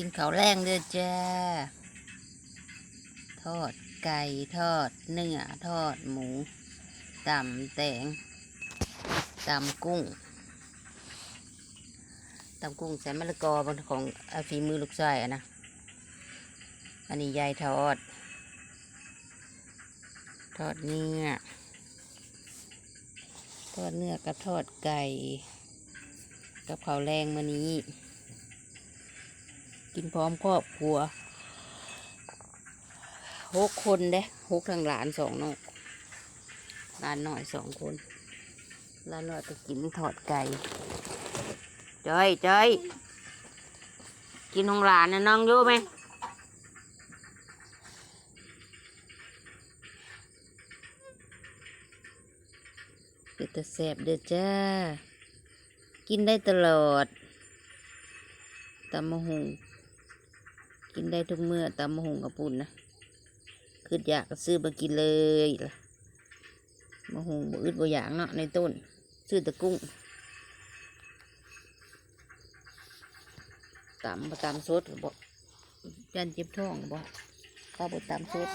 กินข้าแรงเด้อจ้า ทอดไก่ทอดเนื้อทอดหมูตำแตงตำกุ้งตำกุ้งใส่มะละกอบนของฝีมือลูกชายอะนะ อันนี้ยายทอด ทอดเนื้อ ทอดเนื้อกับทอดไก่ กับข้าแรงมื้อนี้ กินพร้อมครอบครัวหกคนเด้หกทางหลานสองนกหลานหน่อยสองคนหลานหน่อยก็กินทอดไก่จอยจอยกินของหลานนะน้องอยู่ไหมเป็นตะแสบเด้อจ้า กินได้ตลอดตำมะฮุง กินได้ทุกเมื่อตำมะฮุงกับปุ่นนะคืออยากก็ซื้อมากินเลยล่ะมะฮุงบ่อึดบ่อยากเนาะในต้น ซื้อตะกุ้งตำบ่ตำสดก็บ่ยันเจ็บท้องบ่เขาบ่ตำสด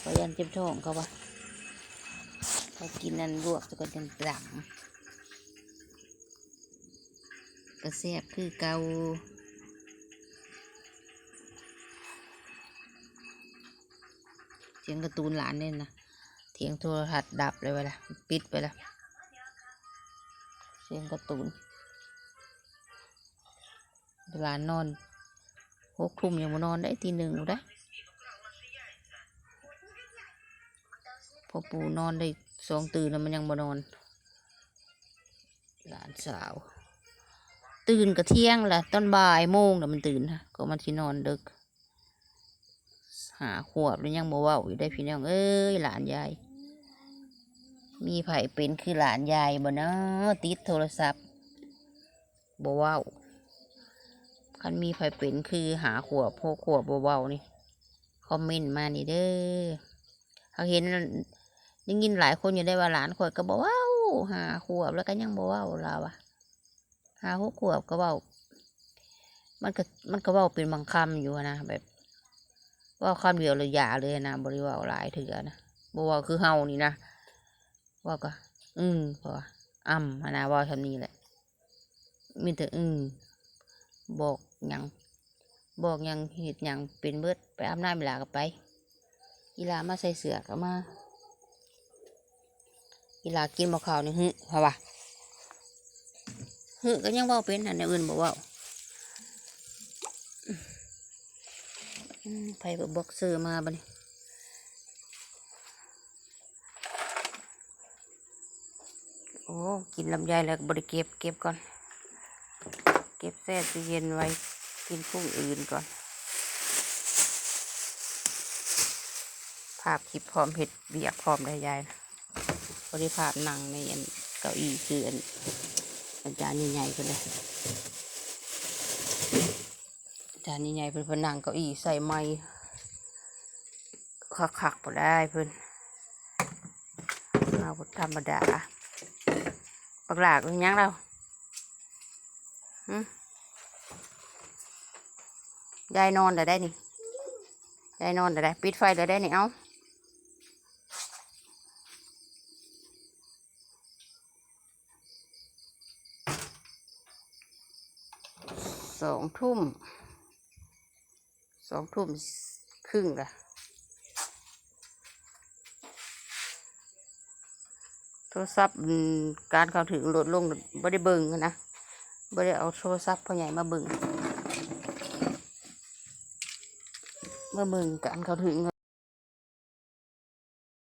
เขายันเจ็บท้องเขาว่าเขากินนั่นลวกจะก็จังตำกระแซบคือเกา สียงการ์ตูนหลานเนี่ยนะเสียงโทรทัศน์ดับเลยไปละปิดไปละเสียงการ์ตูนหลานนอนหกทุ่มยังมานอนได้ทีหนึ่งอยู่ได้พอปู่นอนได้สองตื่นแล้วมันยังมานอน หลานสาว ตื่นกะเที่ยงละตอนบ่ายโมงแล้วมันตื่นฮะก็มันที่นอนดึก หาขวบแล้วยังบ่ว้าอยู่ได้พี่น้องเอ้ยหลานยาย มีไผเป็นคือหลานยายบ่เนาะติดโทรศัพท์บ่ว้าคันมีไผเป็นคือหาขวบหกขวบบ่ว้านี่คอมเมนต์มานี่เด้อเขาเห็นได้ยินหลายคนอยู่ได้ว่าหลานข่อยก็บ่เว้าหาขวบแล้วก็ยังบ่เว้าเราอะหาหกขวบก็เว้ามันก็มันก็เว้าเป็นบางคำอยู่นะแบบ ว่าคำเดียวเลยอย่าเลยนะบริวารหลายเถือนะบเว่าคือเฮานี่นะว่าก็ อืมพออ่ำอะนะว่าทำนี้แหละมีแต่อืมบอกยังบอกยังเหตุยังเป็นเบิดไปอาบน้ำเวลาก็ไป อีลามาใส่เสือก็มาอีลากินบอกข้าวนี่ฮึเพราะว่าฮึก็ยังว่าเป็นอันในอื่นบอกว่า อืม ไผเบบ็อกเซอร์มาบัดนี้โอ้ กินลำไยแล้วบริเก็บเก็บก่อน เก็บแช่ตู้เย็นไว้ กินพรุ่งอื่นก่อน ภาพคลิปพร้อมเห็ดเบียกพร้อมได้ยายนะบริภาพนั่งในอันเก้าอี้คืออันอาจารย์ใหญ่ๆคนเลย จานใหญ่ๆเพิ่นเพนนังเก้าอี้ใส่ไม้คักๆบ่ได้เพิ่นเอาบ่ธรรมดาปักหลาก็ยังเราหึยายนอนได้ได้นี่ยายนอนได้ได้ปิดไฟได้ได้นี่เอาสองทุ่ม สองทุ่มครึ่งละโทรศัพท์การเข้าถึงลดลงไม่ได้เบิ่งนะไม่ได้เอาโทรศัพท์พ่อใหญ่มาเบิ่งมาเบิ่งการเข้าถึง